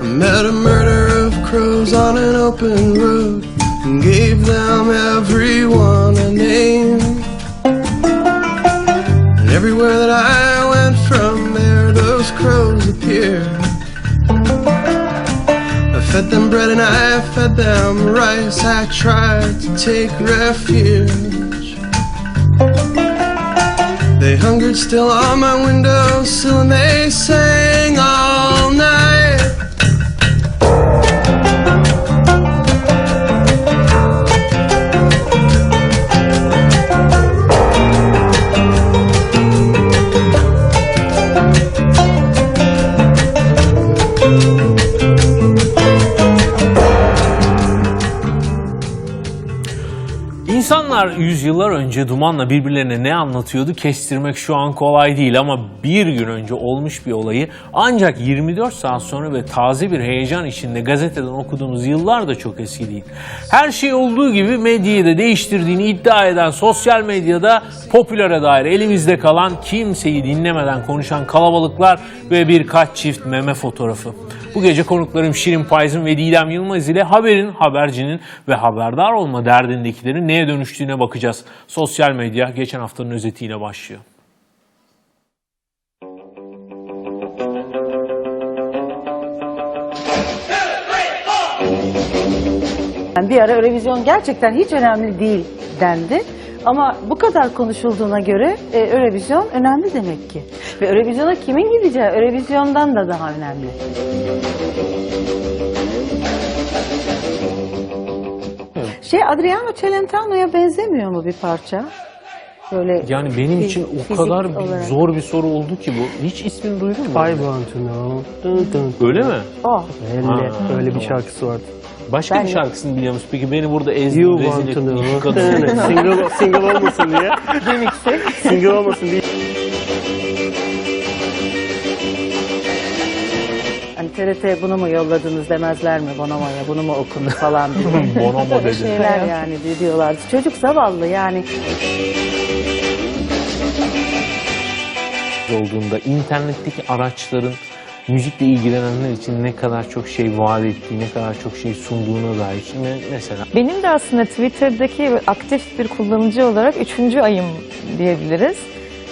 I met a murder of crows on an open road and gave them everyone a name. And everywhere that I went from there, those crows appeared. I fed them bread and I fed them rice. I tried to take refuge. They hungered still on my windowsill and they sang all İnsanlar yüzyıllar önce dumanla birbirlerine ne anlatıyordu kestirmek şu an kolay değil ama bir gün önce olmuş bir olayı ancak 24 saat sonra ve taze bir heyecan içinde gazeteden okuduğumuz yıllar da çok eski değil. Her şey olduğu gibi medyayı da değiştirdiğini iddia eden sosyal medyada popülere dair elimizde kalan kimseyi dinlemeden konuşan kalabalıklar ve birkaç çift meme fotoğrafı. Bu gece konuklarım Şirin Payzın ve Didem Yılmaz ile haberin, habercinin ve haberdar olma derdindekilerin neye dönüştüğüne bakacağız. Sosyal medya geçen haftanın özetiyle başlıyor. Bir ara Eurovision gerçekten hiç önemli değil dendi. Ama bu kadar konuşulduğuna göre e, Eurovision önemli demek ki. Ve Eurovision'a kimin gideceği Eurovision'dan da daha önemli. Şey Adriano Celentano'ya benzemiyor mu bir parça? Böyle Yani benim için o fizik kadar olarak. zor bir soru oldu ki bu. Hiç ismini duydun mu? I want to know. Öyle mi? O. Öyle, Ha. öyle bir şarkısı vardı. Başka Ben bir şarkısını biliyor musun? Peki beni burada ezdin, You rezil ettin. kadın. Dın. single, single olmasın diye. single olmasın diye. Hani TRT bunu mu yolladınız demezler mi Bonomo'ya bunu mu okundu falan diye. Bonomo dedi. şeyler yani diyorlardı. Çocuk zavallı yani. olduğunda internetteki araçların müzikle ilgilenenler için ne kadar çok şey vaat ettiği, ne kadar çok şey sunduğuna dair. Şimdi mesela Benim de aslında Twitter'daki aktif bir kullanıcı olarak üçüncü ayım diyebiliriz.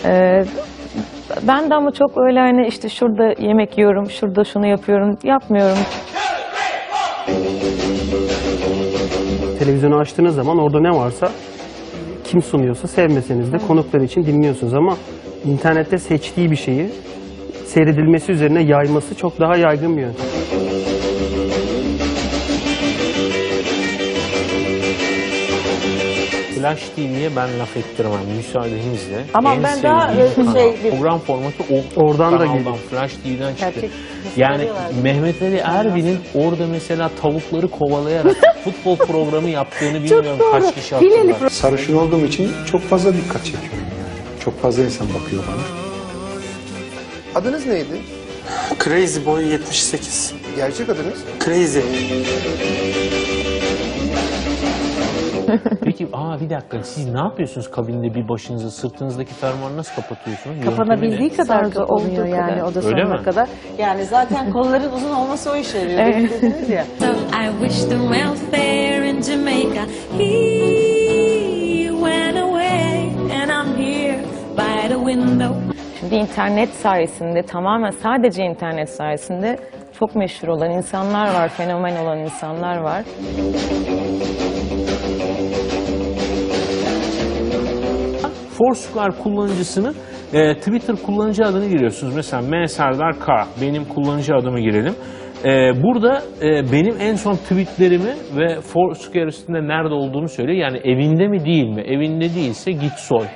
Ee, ben de ama çok öyle hani işte şurada yemek yiyorum, şurada şunu yapıyorum, yapmıyorum. Televizyonu açtığınız zaman orada ne varsa kim sunuyorsa sevmeseniz de konuklar için dinliyorsunuz ama internette seçtiği bir şeyi seyredilmesi üzerine yayması çok daha yaygın bir yöntem. Flash TV'ye ben laf ettirmem müsaadenizle. Ama En ben daha, e, kanal. şey, bir- Program formatı o. Oradan da geliyor. Flash TV'den çıktı. Gerçek yani. Mehmet Ali Erbil'in orada mesela tavukları kovalayarak futbol programı yaptığını bilmiyorum kaç kişi hatırlar. Sarışın olduğum için çok fazla dikkat çekiyorum yani. Çok fazla insan bakıyor bana. Adınız neydi? Crazy Boy 78. Gerçek adınız? Crazy. Peki aa bir dakika siz ne yapıyorsunuz kabinde bir başınıza sırtınızdaki fermuarı nasıl kapatıyorsunuz? Kapanabildiği kadar kapanıyor olduğu yani kadar. o da Öyle sonuna mi? kadar. Yani zaten kolların uzun olması o işe yarıyor. Demin dediniz ya. So I wish them welfare in Jamaica. He went away, and I'm here by the window. Şimdi internet sayesinde, tamamen sadece internet sayesinde çok meşhur olan insanlar var, fenomen olan insanlar var. Foursquare kullanıcısının e, Twitter kullanıcı adını giriyorsunuz. Mesela M. Serdar K. Benim kullanıcı adımı girelim. E, burada e, benim en son tweetlerimi ve Foursquare üstünde nerede olduğunu söylüyor. Yani evinde mi değil mi? Evinde değilse git soy.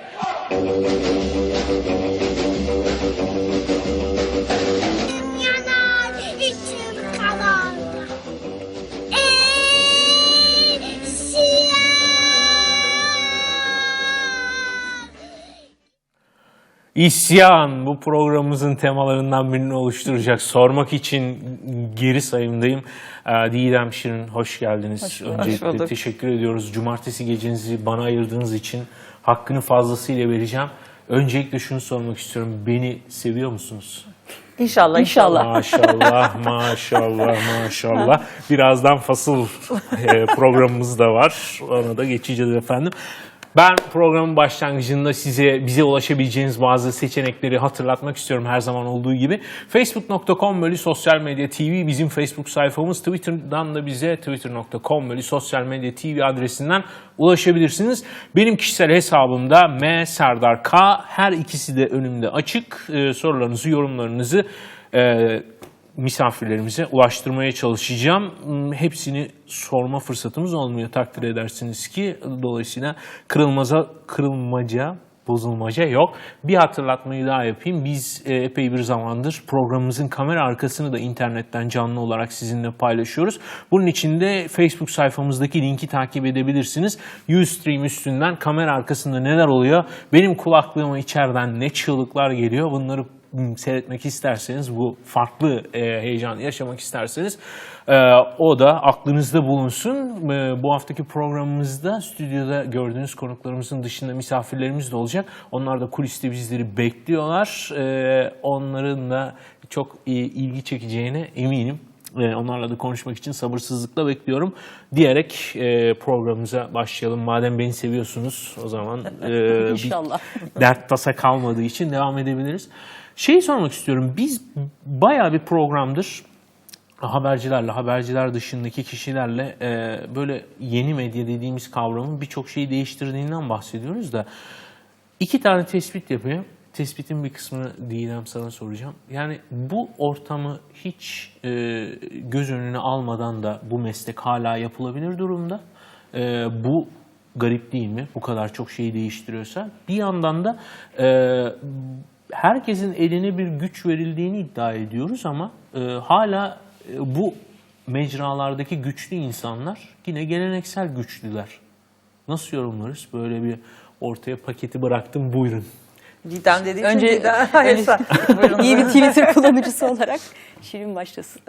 İsyan bu programımızın temalarından birini oluşturacak. Sormak için geri sayımdayım. Ee, Didem Şirin hoş geldiniz. Öncelikle teşekkür ediyoruz. Cumartesi gecenizi bana ayırdığınız için hakkını fazlasıyla vereceğim. Öncelikle şunu sormak istiyorum. Beni seviyor musunuz? İnşallah inşallah. Maşallah, maşallah, maşallah. Birazdan fasıl e, programımız da var. Ona da geçeceğiz efendim. Ben programın başlangıcında size bize ulaşabileceğiniz bazı seçenekleri hatırlatmak istiyorum her zaman olduğu gibi. Facebook.com bölü sosyal medya TV bizim Facebook sayfamız. Twitter'dan da bize twitter.com bölü sosyal medya TV adresinden ulaşabilirsiniz. Benim kişisel hesabımda M Serdar K. Her ikisi de önümde açık. Ee, sorularınızı, yorumlarınızı e, misafirlerimize ulaştırmaya çalışacağım. Hmm, Hepsini sorma fırsatımız olmuyor takdir edersiniz ki. Dolayısıyla kırılmaza, kırılmaca, bozulmaca yok. Bir hatırlatmayı daha yapayım. Biz e, epey bir zamandır programımızın kamera arkasını da internetten canlı olarak sizinle paylaşıyoruz. Bunun için de Facebook sayfamızdaki linki takip edebilirsiniz. Ustream üstünden kamera arkasında neler oluyor? Benim kulaklığıma içeriden ne çığlıklar geliyor? Bunları seyretmek isterseniz, bu farklı e, heyecanı yaşamak isterseniz e, o da aklınızda bulunsun. E, bu haftaki programımızda stüdyoda gördüğünüz konuklarımızın dışında misafirlerimiz de olacak. Onlar da kuliste bizleri bekliyorlar. E, onların da çok e, ilgi çekeceğine eminim. E, onlarla da konuşmak için sabırsızlıkla bekliyorum diyerek e, programımıza başlayalım. Madem beni seviyorsunuz o zaman e, bir İnşallah. dert tasa kalmadığı için devam edebiliriz. Şeyi sormak istiyorum. Biz bayağı bir programdır habercilerle, haberciler dışındaki kişilerle e, böyle yeni medya dediğimiz kavramın birçok şeyi değiştirdiğinden bahsediyoruz da iki tane tespit yapayım. Tespitin bir kısmını Didem sana soracağım. Yani bu ortamı hiç e, göz önüne almadan da bu meslek hala yapılabilir durumda. E, bu garip değil mi? Bu kadar çok şeyi değiştiriyorsa. Bir yandan da e, herkesin eline bir güç verildiğini iddia ediyoruz ama e, hala e, bu mecralardaki güçlü insanlar yine geleneksel güçlüler. Nasıl yorumlarız? Böyle bir ortaya paketi bıraktım buyurun. Didem dediği için Önce- Didem. Önce-. İyi bir Twitter kullanıcısı olarak Şirin başlasın.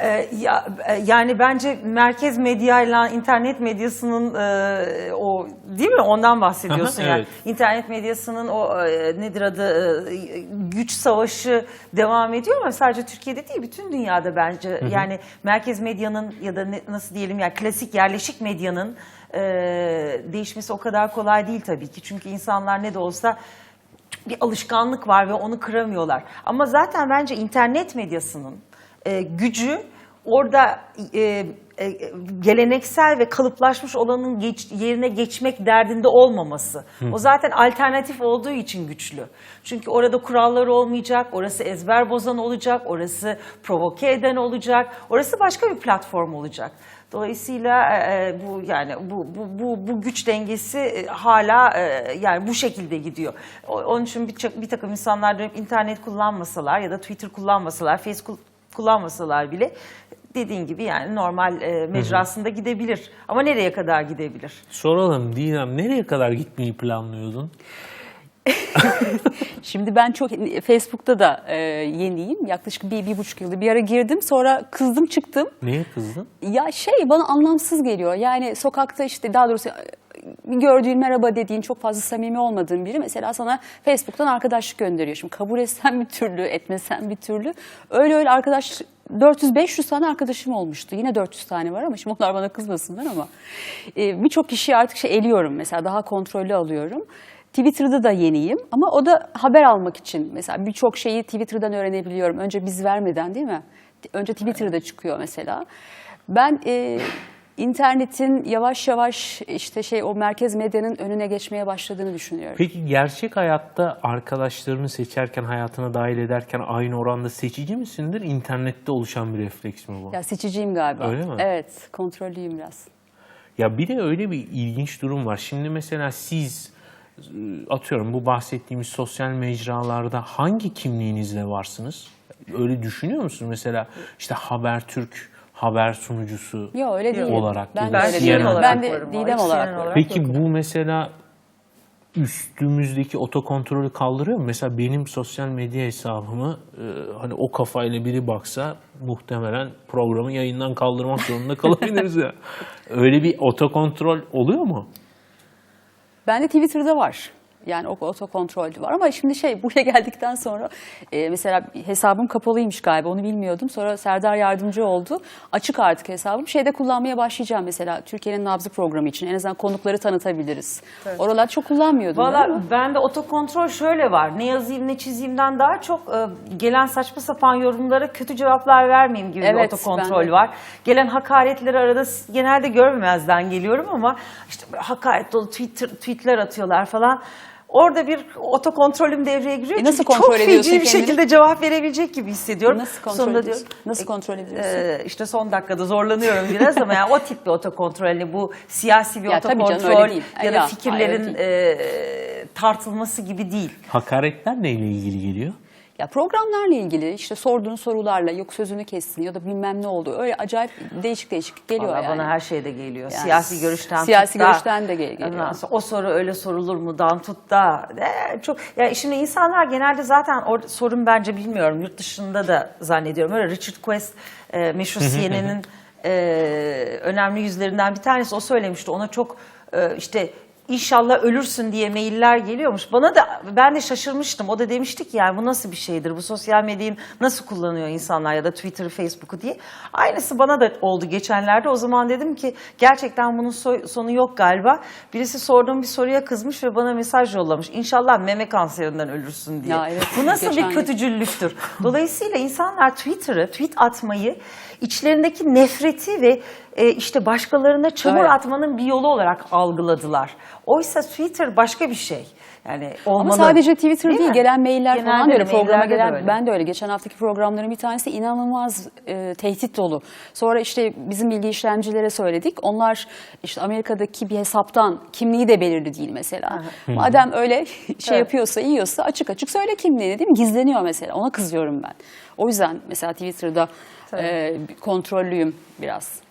Ee, ya, e, yani bence merkez medyayla internet medyasının e, o değil mi? Ondan bahsediyorsun Aha, yani. evet. internet medyasının o e, nedir adı e, güç savaşı devam ediyor ama sadece Türkiye'de değil bütün dünyada bence. Yani merkez medyanın ya da ne- nasıl diyelim yani klasik yerleşik medyanın e, değişmesi o kadar kolay değil tabii ki. Çünkü insanlar ne de olsa bir alışkanlık var ve onu kıramıyorlar. Ama zaten bence internet medyasının e, gücü orada e, e, geleneksel ve kalıplaşmış olanın geç- yerine geçmek derdinde olmaması. O zaten alternatif olduğu için güçlü. Çünkü orada kurallar olmayacak, orası ezber bozan olacak, orası provoke eden olacak, orası başka bir platform olacak. Dolayısıyla e, e, bu yani bu bu bu, bu güç dengesi e, hala e, yani bu şekilde gidiyor. O- Onun için bir, bir takım insanlar dönüp internet kullanmasalar ya da Twitter kullanmasalar, Facebook kullanmasalar bile dediğin gibi yani normal e, mecrasında gidebilir. Ama nereye kadar gidebilir? Soralım Didem nereye kadar gitmeyi planlıyordun? Şimdi ben çok Facebook'ta da e, yeniyim. Yaklaşık bir, bir buçuk yıldır bir ara girdim. Sonra kızdım çıktım. Neye kızdın? Ya şey bana anlamsız geliyor. Yani sokakta işte daha doğrusu gördüğün merhaba dediğin çok fazla samimi olmadığın biri mesela sana Facebook'tan arkadaşlık gönderiyor. Şimdi kabul etsen bir türlü, etmesen bir türlü. Öyle öyle arkadaş 400-500 tane arkadaşım olmuştu. Yine 400 tane var ama şimdi onlar bana kızmasınlar ama. Ee, Birçok kişiyi artık şey eliyorum mesela daha kontrollü alıyorum. Twitter'da da yeniyim ama o da haber almak için. Mesela birçok şeyi Twitter'dan öğrenebiliyorum. Önce biz vermeden değil mi? Önce Twitter'da çıkıyor mesela. Ben e, internetin yavaş yavaş işte şey o merkez medyanın önüne geçmeye başladığını düşünüyorum. Peki gerçek hayatta arkadaşlarını seçerken, hayatına dahil ederken aynı oranda seçici misindir? İnternette oluşan bir refleks mi bu? Ya seçiciyim galiba. Öyle mi? Evet, kontrollüyüm biraz. Ya bir de öyle bir ilginç durum var. Şimdi mesela siz atıyorum bu bahsettiğimiz sosyal mecralarda hangi kimliğinizle varsınız? Öyle düşünüyor musunuz? Mesela işte Habertürk haber sunucusu Yok öyle değil. olarak ben ya de öyle CNN değilim. olarak Ben de varım. Didem olarak CNN varım. olarak Peki bu mesela üstümüzdeki otokontrolü kaldırıyor mu? Mesela benim sosyal medya hesabımı e, hani o kafayla biri baksa muhtemelen programı yayından kaldırmak zorunda kalabiliriz ya. Öyle bir otokontrol oluyor mu? Ben de Twitter'da var. Yani o otokontrol var ama şimdi şey buraya geldikten sonra e, mesela hesabım kapalıymış galiba onu bilmiyordum. Sonra Serdar yardımcı oldu. Açık artık hesabım. Şeyde kullanmaya başlayacağım mesela Türkiye'nin nabzı programı için. En azından konukları tanıtabiliriz. Oralar çok kullanmıyordum. Valla bende otokontrol şöyle var. Ne yazayım ne çizeyimden daha çok e, gelen saçma sapan yorumlara kötü cevaplar vermeyeyim gibi Evet, bir otokontrol var. Gelen hakaretleri arada genelde görmemezden geliyorum ama işte hakaret dolu Twitter, tweetler atıyorlar falan. Orada bir otokontrolüm devreye giriyor. E nasıl kontrol çok feci ediyorsun bir kendini? şekilde cevap verebilecek gibi hissediyorum. Nasıl kontrol Sonunda ediyorsun? diyorum, Nasıl kontrol ediyorsun? e, işte son dakikada zorlanıyorum biraz ama yani o tip bir otokontrol. Yani bu siyasi bir Ya canım, otokontrol değil. ya da Ya, fikirlerin hayır, e, tartılması gibi değil. Hakaretler neyle ilgili geliyor? Ya programlarla ilgili işte sorduğun sorularla yok sözünü kessin ya da bilmem ne oldu. Öyle acayip değişik değişik geliyor Vallahi yani. bana her şeyde geliyor. Yani siyasi görüşten siyasi tut da, görüşten de gel- geliyor. ondan sonra o soru öyle sorulur mu dan tut da. E, çok ya şimdi insanlar genelde zaten or, sorun bence bilmiyorum yurt dışında da zannediyorum. Öyle Richard Quest e, meşhur CNN'in e, önemli yüzlerinden bir tanesi o söylemişti. Ona çok e, işte İnşallah ölürsün diye mailler geliyormuş. Bana da ben de şaşırmıştım. O da demişti ki yani bu nasıl bir şeydir? Bu sosyal medyayı nasıl kullanıyor insanlar ya da Twitter'ı, Facebook'u diye. Aynısı bana da oldu geçenlerde. O zaman dedim ki gerçekten bunun so- sonu yok galiba. Birisi sorduğum bir soruya kızmış ve bana mesaj yollamış. İnşallah meme kanserinden ölürsün diye. Ya evet, bu nasıl geçen bir kötücüllüktür? Dolayısıyla insanlar Twitter'ı, tweet atmayı içlerindeki nefreti ve e, işte başkalarına çamur Evet. atmanın bir yolu olarak algıladılar. Oysa Twitter başka bir şey. Yani olmalı. Ama sadece Twitter değil, mi? gelen mailler Genelde falan öyle. de Programa maillerde de gelen, öyle. ben de öyle. Geçen haftaki programların bir tanesi inanılmaz e, tehdit dolu. Sonra işte bizim bilgi işlemcilere söyledik. Onlar işte Amerika'daki bir hesaptan kimliği de belirli değil mesela. Madem öyle şey yapıyorsa, yiyorsa açık açık söyle kimliğini değil mi? Gizleniyor mesela. Ona kızıyorum ben. O yüzden mesela Twitter'da e, kontrollüyüm biraz.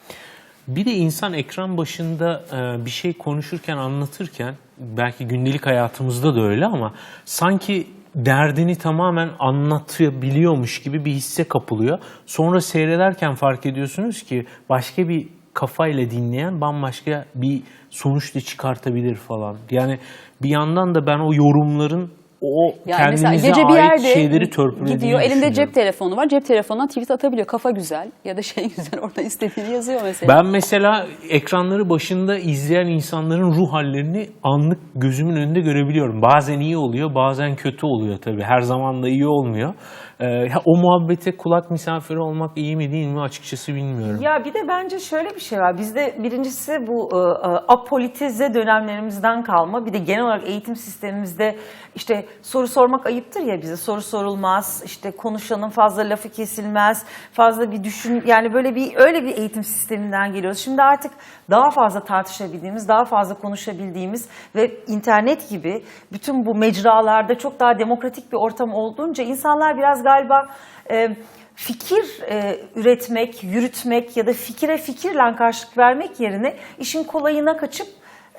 Bir de insan ekran başında e, bir şey konuşurken, anlatırken belki gündelik hayatımızda da öyle ama sanki derdini tamamen anlatabiliyormuş gibi bir hisse kapılıyor. Sonra seyrederken fark ediyorsunuz ki başka bir kafayla dinleyen bambaşka bir sonuç da çıkartabilir falan. Yani bir yandan da ben o yorumların o Yani mesela kendimize gece bir ait yerde şeyleri törpülediğini gidiyor elinde cep telefonu var. Cep telefonundan tweet atabiliyor. Kafa güzel ya da şey güzel orada istediğini yazıyor mesela. Ben mesela ekranları başında izleyen insanların ruh hallerini anlık gözümün önünde görebiliyorum. Bazen iyi oluyor, bazen kötü oluyor tabii. Her zaman da iyi olmuyor. Ee, ya o muhabbete kulak misafiri olmak iyi mi değil mi açıkçası bilmiyorum. Ya bir de bence şöyle bir şey var. Bizde birincisi bu e, e, apolitize dönemlerimizden kalma. Bir de genel olarak eğitim sistemimizde işte soru sormak ayıptır ya bize. Soru sorulmaz, işte konuşanın fazla lafı kesilmez, fazla bir düşün yani böyle bir öyle bir eğitim sisteminden geliyoruz. Şimdi artık daha fazla tartışabildiğimiz, daha fazla konuşabildiğimiz ve internet gibi bütün bu mecralarda çok daha demokratik bir ortam olduğunca insanlar biraz galiba e, fikir e, üretmek, yürütmek ya da fikire fikirle karşılık vermek yerine işin kolayına kaçıp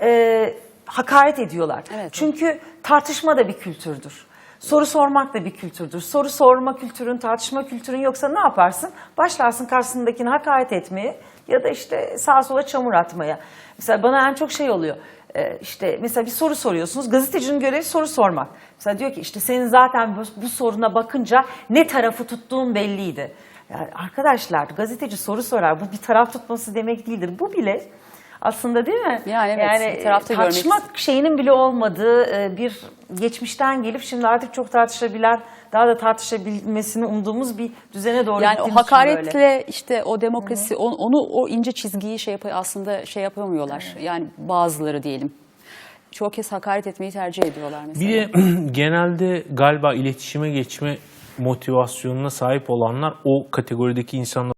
e, hakaret ediyorlar. Evet. Çünkü tartışma da bir kültürdür. Soru sormak da bir kültürdür. Soru sorma kültürün, tartışma kültürün yoksa ne yaparsın? Başlarsın karşısındakini hakaret etmeye ya da işte sağa sola çamur atmaya. Mesela bana en çok şey oluyor. Ee, işte mesela bir soru soruyorsunuz. Gazetecinin görevi soru sormak. Mesela diyor ki işte senin zaten bu, bu soruna bakınca ne tarafı tuttuğun belliydi. Yani arkadaşlar gazeteci soru sorar. Bu bir taraf tutması demek değildir. Bu bile aslında değil mi? Yani evet, bir tarafta görmek tartışma şeyinin bile olmadığı e, bir geçmişten gelip şimdi artık çok tartışabilen, daha da tartışabilmesini umduğumuz bir düzene doğru Yani o gittiğimiz için böyle. hakaretle işte o demokrasi onu, onu o ince çizgiyi şey yap aslında şey yapamıyorlar. Yani bazıları diyelim. Çoğu kez hakaret etmeyi tercih ediyorlar mesela. Bir de genelde galiba iletişime geçme motivasyonuna sahip olanlar o kategorideki insanlar